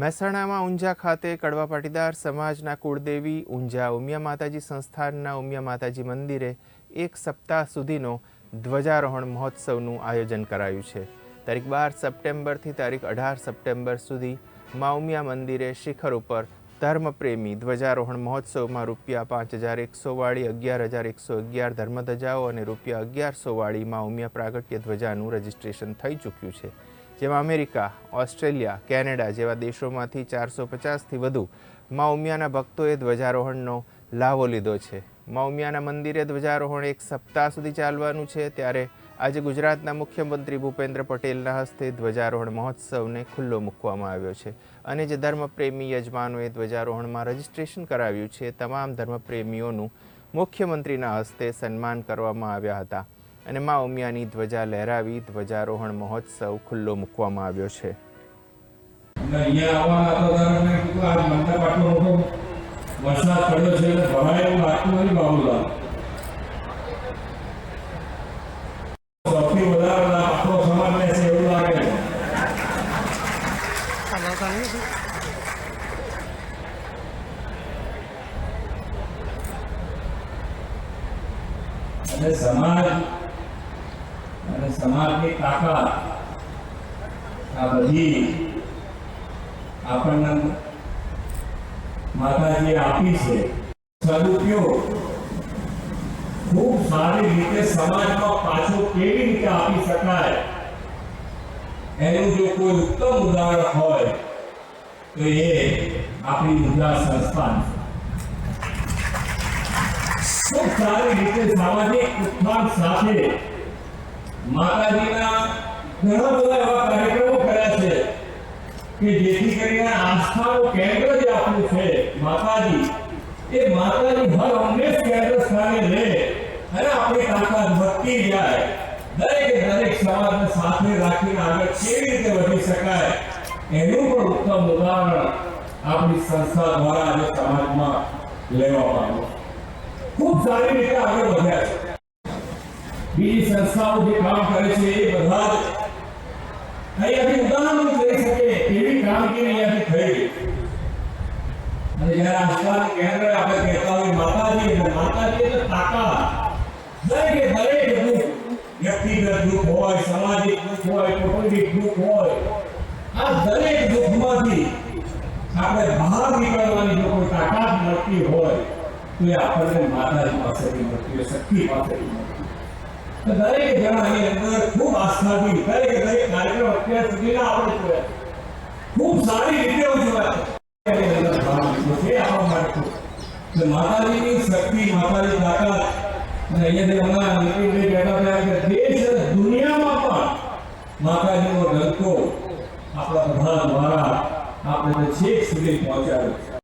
મહેસાણામાં ઊંઝા ખાતે કડવા પાટીદાર સમાજના કુળદેવી, ઊંઝા ઉમિયા માતાજી સંસ્થાનના ઉમિયા માતાજી મંદિરે એક સપ્તાહ સુધીનો ધ્વજારોહણ મહોત્સવનું આયોજન કરાયું છે. તારીખ બાર સપ્ટેમ્બરથી તારીખ અઢાર સપ્ટેમ્બર સુધી મા ઉમિયા મંદિરે શિખર ઉપર ધર્મપ્રેમી ધ્વજારોહણ મહોત્સવમાં રૂપિયા પાંચ હજાર એકસો વાળી અગિયાર હજાર એકસો અગિયાર ધર્મધજાઓ અને રૂપિયા અગિયારસો વાળી મા ઉમિયા પ્રાગટ્ય ધ્વજાનું રજિસ્ટ્રેશન થઈ ચૂક્યું છે. જેમાં અમેરિકા, ઓસ્ટ્રેલિયા, કેનેડા જેવા દેશોમાંથી ચારસો પચાસથી વધુ મા ઉમિયાના ભક્તોએ ધ્વજારોહણનો લાવો લીધો છે. મા ઉમિયાના મંદિરે ધ્વજારોહણ એક સપ્તાહ સુધી ચાલવાનું છે. ત્યારે આજે ગુજરાતના મુખ્યમંત્રી ભૂપેન્દ્ર પટેલના હસ્તે ધ્વજારોહણ મહોત્સવને ખુલ્લો મૂકવામાં આવ્યો છે અને જે ધર્મપ્રેમી યજમાનોએ ધ્વજારોહણમાં રજીસ્ટ્રેશન કરાવ્યું છે, તમામ ધર્મપ્રેમીઓનું મુખ્યમંત્રીના હસ્તે સન્માન કરવામાં આવ્યા હતા. અને મા ઉમિયાની ધ્વજા લહેરાવી ધ્વજારોહણ મહોત્સવ ખુલ્લો મૂકવામાં આવ્યો છે. સમાજ અને સમાજની તાકાત આ બધી આપણને માતાજીએ આપી છે. સદુપયોગ ખૂબ સારી રીતે સમાજમાં પાછો કેવી રીતે આપી શકાય? એનું જો કોઈ ઉત્તમ ઉદાહરણ હોય, તો એ આપણી ઊર્જા સંસ્થાન ખૂબ સારી રીતે સામાજિક ઉત્થાન સાથે માતાજીના ઘણા બધા એવા કાર્યક્રમો કર્યા છે કે જેથી કરીને આસ્થાનું કેન્દ્ર જે આપણું છે, માતાજી, એ માતાજી હર હંમેશ કેન્દ્ર સ્થાને રહે અને આપણી તાકાત વધતી જાય. દરેક દરેક સમાજને સાથે રાખીને આગળ કેવી રીતે વધી શકાય, એનું પણ ઉત્તમ ઉદાહરણ આપણી સંસ્થા દ્વારા આજે સમાજમાં લેવામાં આવ્યું. ખૂબ સારી રીતે આગળ વધ્યા છે. બીજી સંસ્થાઓ જે કામ કરે છે એ બધા જ અહીંયાથી ઉદાહરણ લઈ શકે એવી કામગીરી અહીંયાથી થઈ અને જ્યારે આસ્થાનું કેન્દ્ર આપણે કહેતા હોય માતાજી એટલે માતાજી એટલે તાકાત દરેકે દરેક દુઃખ વ્યક્તિગત દુઃખ હોય સામાજિક દુઃખ હોય કૌટુંબિક દુઃખ હોય આ દરેક દુઃખમાંથી આપણે બહાર નીકળવાની જો કોઈ તાકાત મળતી હોય તો એ આપણને માતાજી પાસેથી મળતી હોય શક્તિ પાસેથી મળતી હોય તો દરેક જણા આની અંદર ખૂબ આસ્થાથી. દરેક દરેક કાર્યક્રમ અત્યાર સુધીના આપણે જોયા. ખૂબ સારી રીતે ઉજવાય માતાજીની શક્તિ, માતાજી તાકાત અને અહીંયાથી હમણાં નીતિનભાઈ કે દુનિયામાં પણ માતાજીનો ડંકો આપણા બધા દ્વારા આપણે છેક સુધી પહોંચાડ્યો